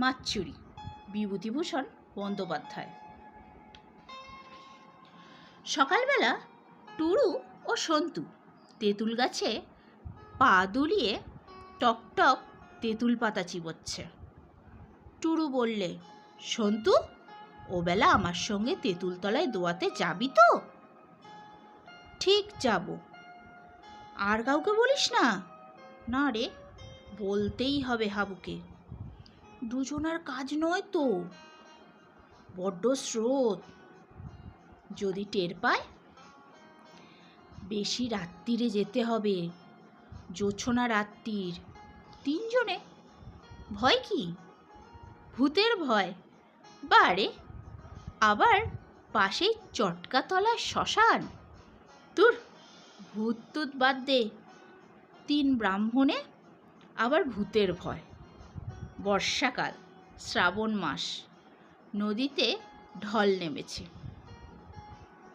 মাচ্চুরি। বিভূতিভূষণ বন্দ্যোপাধ্যায়। সকালবেলা টুরু ও সন্তু তেঁতুল গাছে পা দুলিয়ে টকটক তেঁতুল পাতা চিবোচ্ছে। টুরু বললে, সন্তু, ওবেলা আমার সঙ্গে তেঁতুল তলায় দোয়াতে যাবি তো? ঠিক যাব। আর কাউকে বলিস না? না রে, বলতেই হবে হাবুকে। দুজনার কাজ নয় তো। বড্ড স্রোত। যদি টের পায়? বেশি রাত্রিরে যেতে হবে। জোছনা রাত্রির তিনজনে? ভয় কি? ভূতের ভয়। বারে আবার পাশেই চটকাতলা শ্মশান। তোর ভূত টুত বাদ দে। তিন ব্রাহ্মণে, আবার ভূতের ভয়। বর্ষাকাল, শ্রাবণ মাস, নদীতে ঢল নেমেছে।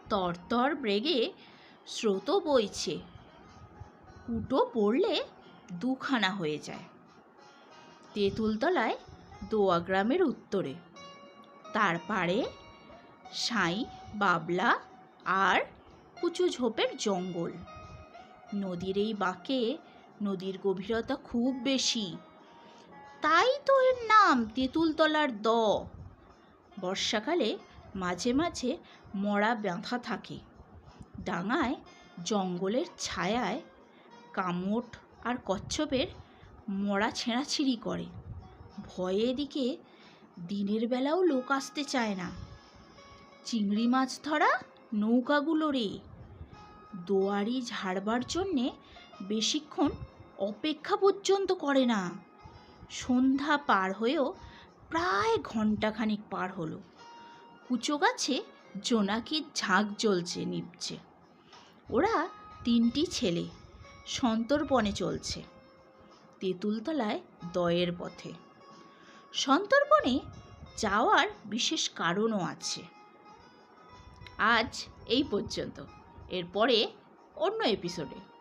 তরতর ব্রেগে স্রোত বইছে। কুটো পড়লে দুখানা হয়ে যায়। তেঁতুলতলায় দোয়া গ্রামের উত্তরে। তার পাড়ে সাঁই, বাবলা আর উঁচু ঝোপের জঙ্গল। নদীর এই বাঁকে নদীর গভীরতা খুব বেশি। তাই তো এর নাম তেঁতুলতলার দ। বর্ষাকালে মাঝে মাঝে মরা বাঁধা থাকে। ডাঙায়, জঙ্গলের ছায়ায়, কামট আর কচ্ছপের মরা ছেঁড়াছিঁড়ি করে। ভয়ে এদিকে দিনের বেলাও লোক আসতে চায় না। চিংড়ি মাছ ধরা নৌকাগুলো রে। দোয়ারি ঝাড়বার জন্যে বেশিক্ষণ অপেক্ষা পর্যন্ত করে না। সন্ধ্যা পার হয়েও প্রায় ঘন্টাখানিক পার হলো। কুচো গাছে জোনাকির ঝাঁক জ্বলছে নিপছে ওরা তিনটি ছেলে সন্তর্পণে চলছে, তেঁতুলতলায় দয়ের পথে। সন্তর্পণে যাওয়ার বিশেষ কারণও আছে। আজ এই পর্যন্ত। এরপরে অন্য এপিসোডে।